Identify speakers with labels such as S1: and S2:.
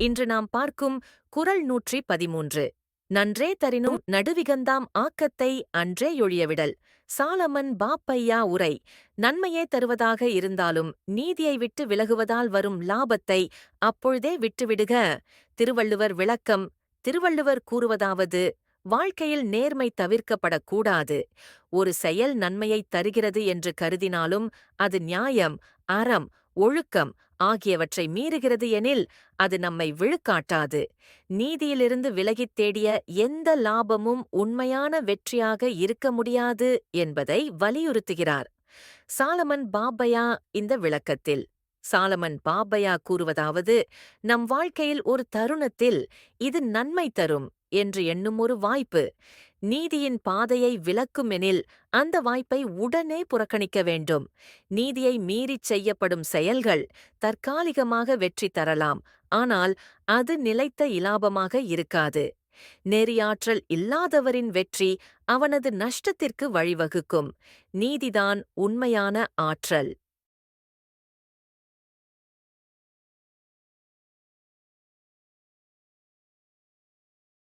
S1: இன்று நாம் பார்க்கும் குறள் நூற்றி பதிமூன்று. நன்றே தரினும் நடுவிகந்தாம் ஆக்கத்தை அன்றே ஒழியவிடல். சாலமன் பாப்பையா உரை. நன்மையே தருவதாக இருந்தாலும் நீதியை விட்டு விலகுவதால் வரும் லாபத்தை அப்பொழுதே விட்டுவிடுக. திருவள்ளுவர் விளக்கம். திருவள்ளுவர் கூறுவதாவது வாழ்க்கையில் நேர்மை தவிர்க்கப்படக்கூடாது. ஒரு செயல் நன்மையைத் தருகிறது என்று கருதினாலும் அது நியாயம் அறம் ஒழுக்கம் ஆகியவற்றை மீறுகிறது எனில் அது நம்மை விழுக்காட்டாது. நீதியிலிருந்து விலகித் தேடிய எந்த லாபமும் உண்மையான வெற்றியாக இருக்க முடியாது என்பதை வலியுறுத்துகிறார். சாலமன் பாப்பையா இந்த விளக்கத்தில். சாலமன் பாப்பையா கூறுவதாவது நம் வாழ்க்கையில் ஒரு தருணத்தில் இது நன்மை தரும் என்று எண்ணும் ஒரு வாய்ப்பு. நீதியின் பாதையை விலக்குமெனில் அந்த வாய்ப்பை உடனே புறக்கணிக்க வேண்டும். நீதியை மீறிச் செய்யப்படும் செயல்கள் தற்காலிகமாக வெற்றி தரலாம். ஆனால் அது நிலைத்த இலாபமாக இருக்காது. நெறியாற்றல் இல்லாதவரின் வெற்றி அவனது நஷ்டத்திற்கு வழிவகுக்கும். நீதிதான் உண்மையான ஆற்றல்.